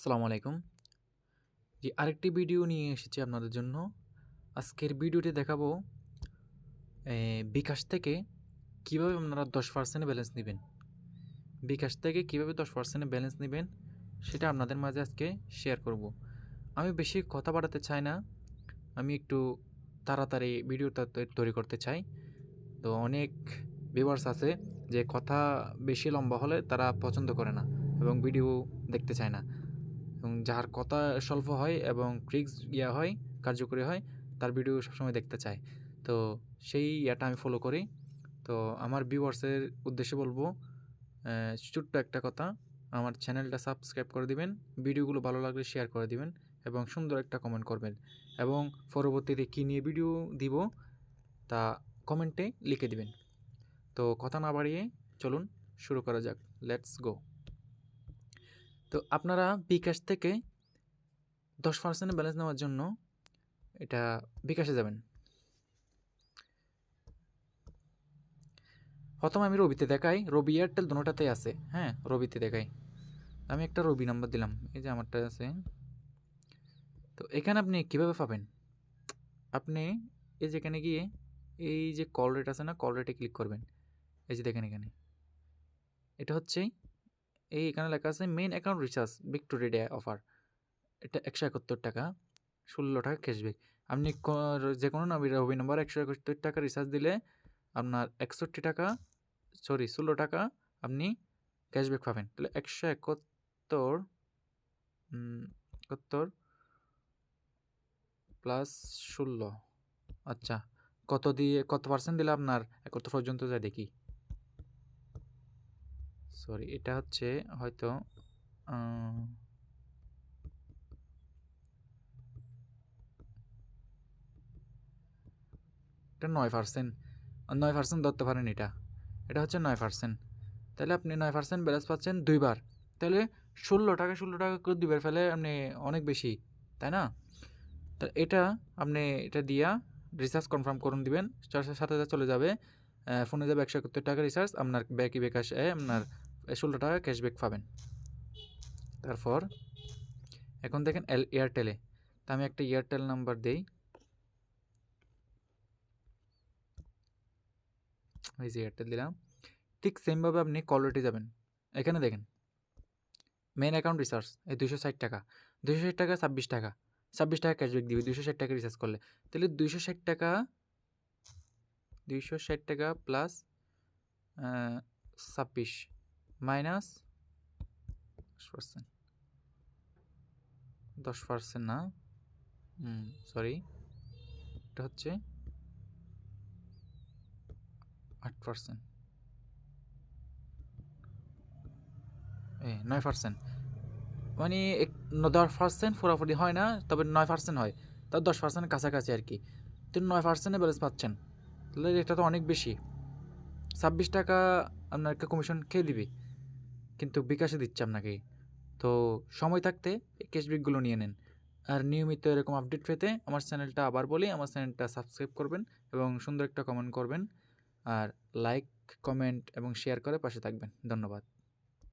আসসালামু আলাইকুম। জি, আরেকটি ভিডিও নিয়ে এসেছি আপনাদের জন্য। আজকের ভিডিওটি দেখাবো বিকাশ থেকে কীভাবে আপনারা দশ পার্সেন্ট ব্যালেন্স নেবেন। বিকাশ থেকে কীভাবে দশ পার্সেন্ট ব্যালেন্স নেবেন, সেটা আপনাদের মাঝে আজকে শেয়ার করব। আমি বেশি কথা বাড়াতে চাই না। আমি একটু তাড়াতাড়ি ভিডিওটা তৈরি করতে চাই। তো অনেক ভিউয়ার্স আছে যে কথা বেশি লম্বা হলে তারা পছন্দ করে না এবং ভিডিও দেখতে চায় না। এবং যার কথা স্বল্প হয় এবং ট্রিক্স ইয়া হয়, কার্যকরী হয়, তার ভিডিও সবসময় দেখতে চায়। তো সেই ইয়াটা আমি ফলো করি। তো আমার ভিউয়ার্সের উদ্দেশ্যে বলব ছোট্ট একটা কথা, আমার চ্যানেলটা সাবস্ক্রাইব করে দিবেন ভিডিওগুলো ভালো লাগলে শেয়ার করে দিবেন এবং সুন্দর একটা কমেন্ট করবেন। এবং পরবর্তীতে কী নিয়ে ভিডিও দিব, তা কমেন্টে লিখে দিবেন। তো কথা না বাড়িয়ে চলুন, শুরু করা যাক। লেটস গো তো আপনারা বিকাশ থেকে দশ পার্সেন্ট ব্যালেন্স নেওয়ার জন্য এটা বিকাশে যাবেন। প্রথমে আমি রবিতে দেখাই। রবি এয়ারটেল দুটোটাতেই আছে। হ্যাঁ রবিতে দেখাই। আমি একটা রবি নাম্বার দিলাম। এই যে আমারটা আছে। তো এখানে আপনি কীভাবে পাবেন? আপনি এই যেখানে গিয়ে এই যে কল রেট আছে না কল রেটে ক্লিক করবেন। এই যে দেখেন এখানে। এটা হচ্ছে এই এখানে লেখা আছে main account recharge victory day offer এটা একশো একাত্তর টাকা, ষোলো টাকা ক্যাশব্যাক আপনি যে কোনো রবি নম্বর একশো একাত্তর টাকা রিচার্জ দিলে আপনার একষট্টি টাকা সরি ষোলো টাকা আপনি ক্যাশব্যাক পাবেন। তাহলে একশো একাত্তর একাত্তর প্লাস ষোলো আচ্ছা কত দিয়ে, কত পার্সেন্ট দিলে আপনার একাত্তর পর্যন্ত যায় দেখি। সরি, এটা হচ্ছে হয়তো এটা নয় পার্সেন্ট নয় পার্সেন্ট ধরতে পারেন এটা। এটা হচ্ছে নয় পার্সেন্ট তাহলে আপনি নয় পার্সেন্ট ব্যালেন্স পাচ্ছেন দুইবার। তাহলে ষোলো টাকা ষোলো টাকা করে দুইবার ফেলে আপনি অনেক বেশি, তাই না? তা এটা আপনি এটা দিয়া রিচার্জ কনফার্ম করুন দিবেন। সাথে সাথে সাথে চলে যাবে ফোনে যাবে একশো একাত্তর টাকা রিচার্জ আপনার ব্যাকি বিকাশ আপনার ষোলো টাকা ক্যাশব্যাক পাবেন। তারপর, এখন দেখেন এল এয়ারটেলে তা আমি একটা এয়ারটেল নাম্বার দেই। এই যে এয়ারটেল দিলাম। ঠিক সেমভাবে আপনি কল রেটে যাবেন। এখানে দেখেন মেন অ্যাকাউন্ট রিচার্জ এই দুশো ষাট টাকা। দুশো ষাট টাকা ছাব্বিশ টাকা। ছাব্বিশ টাকা ক্যাশব্যাক দিবে দুশো ষাট টাকা রিচার্জ করলে। তাহলে দুইশো ষাট টাকা, দুইশো ষাট টাকা প্লাস ছাব্বিশ। মাইনাস দশ পার্সেন্ট। দশ পার্সেন্ট না? সরি এটা হচ্ছে আট পার্সেন্ট। এ, নয় পার্সেন্ট। মানে এক দশ পার্সেন্ট পুরোপুরি হয় না, তবে নয় পার্সেন্ট হয়। তাও দশ পার্সেন্টের কাছাকাছি আর কি। তো নয় পার্সেন্টে ব্যালেন্স পাচ্ছেন। তাহলে এটা তো অনেক বেশি। ছাব্বিশ টাকা আপনাকে কমিশন খেয়ে দিবে। কিন্তু বিকাশে দিচ্ছে আপনাকে তো সময় থাকতে ক্যাশব্যাকগুলো নিয়ে নেন। আর নিয়মিত এরকম আপডেট পেতে আমার চ্যানেলটা আবার বলি, আমার চ্যানেলটা সাবস্ক্রাইব করবেন এবং সুন্দর একটা কমেন্ট করবেন। আর লাইক কমেন্ট এবং শেয়ার করে পাশে থাকবেন। ধন্যবাদ।